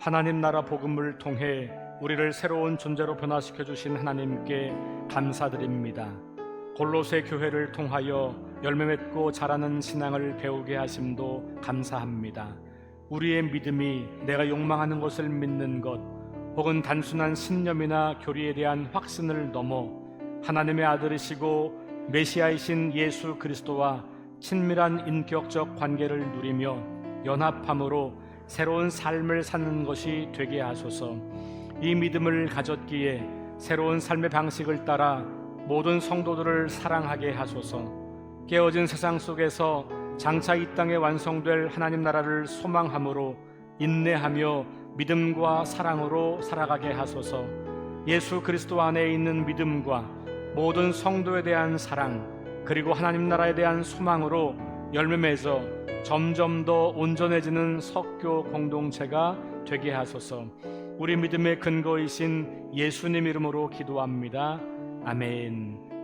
하나님 나라 복음을 통해 우리를 새로운 존재로 변화시켜 주신 하나님께 감사드립니다. 골로새 교회를 통하여 열매 맺고 자라는 신앙을 배우게 하심도 감사합니다. 우리의 믿음이 내가 욕망하는 것을 믿는 것 혹은 단순한 신념이나 교리에 대한 확신을 넘어 하나님의 아들이시고 메시아이신 예수 그리스도와 친밀한 인격적 관계를 누리며 연합함으로 새로운 삶을 사는 것이 되게 하소서. 이 믿음을 가졌기에 새로운 삶의 방식을 따라 모든 성도들을 사랑하게 하소서. 깨어진 세상 속에서 장차 이 땅에 완성될 하나님 나라를 소망함으로 인내하며 믿음과 사랑으로 살아가게 하소서. 예수 그리스도 안에 있는 믿음과 모든 성도에 대한 사랑 그리고 하나님 나라에 대한 소망으로 열매 맺어 점점 더 온전해지는 석교 공동체가 되게 하소서. 우리 믿음의 근거이신 예수님 이름으로 기도합니다. 아멘.